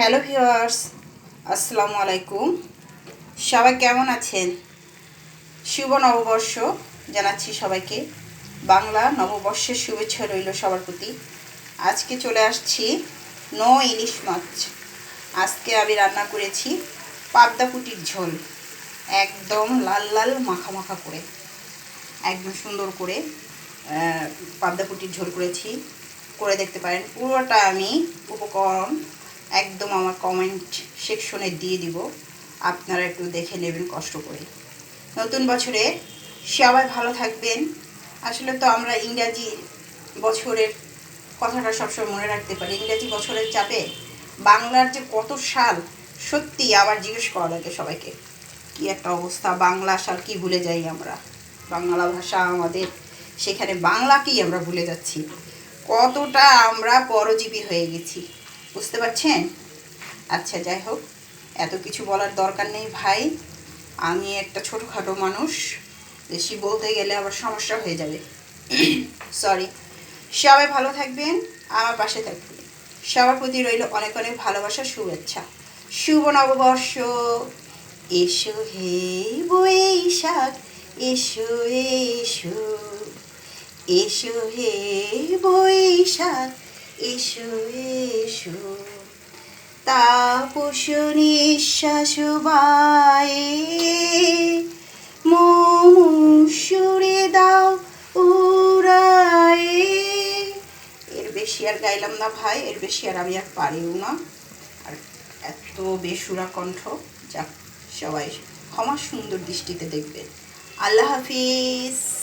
Hello viewers, আসসালামু আলাইকুম। সবাই কেমন আছেন? শুভ নববর্ষ জানাচ্ছি সবাইকে। বাংলা নববর্ষের শুভেচ্ছা রইল সবার প্রতি। আজকে চলে আসছি নো ইলিশ মাছ। আজকে আমি রান্না করেছি পাবদা পুটির ঝোল। একদম লাল লাল মাখা মাখা করে। একদম সুন্দর করে পাবদা পুটির ঝোল করেছি। করে দেখতে পারেন, পুরোটা আমি উপকরণ একদম আমার কমেন্ট সেকশনে দিয়ে দিব। আপনারা একটু দেখে নেবেন, কষ্ট করে। নতুন বছরে সবাই ভালো থাকবেন। আসলে তো আমরা ইংরাজি বছরের কথাটা সবসময় মনে রাখতে পারি। ইংরাজি বছরের চাপে বাংলার যে কত সাল, সত্যি আবার জিজ্ঞেস করা লাগে সবাইকে, কি একটা অবস্থা, বাংলা সাল কি ভুলে যাই আমরা? বাংলা ভাষা আমাদের, সেখানে বাংলাকেই আমরা ভুলে যাচ্ছি। কতটা আমরা পরজীবী হয়ে গেছি। বুঝতে পারছেন? আচ্ছা যাই হোক, এত কিছু বলার দরকার নেই ভাই। আমি একটা ছোটোখাটো মানুষ, বেশি বলতে গেলে আবার সমস্যা হয়ে যাবে। সরি সবাই ভালো থাকবেন, আমার পাশে থাকবেন। সবার প্রতি রইল অনেক অনেক ভালোবাসা, শুভেচ্ছা। শুভ নববর্ষ। এসো হে বৈশাখ, এসো এসো। এসো হে বৈশাখ, এসো এসো। তাপস নিঃশ্বাস বায়ে মুসুরে দাও উড়ায়ে। এর বেশি আর গাইলাম না ভাই, এর বেশি আর আমি আর পারিও না। আর এত বেসুরা কণ্ঠ, যাক সবাই ক্ষমা সুন্দর দৃষ্টিতে দেখবেন। আল্লাহ হাফিজ।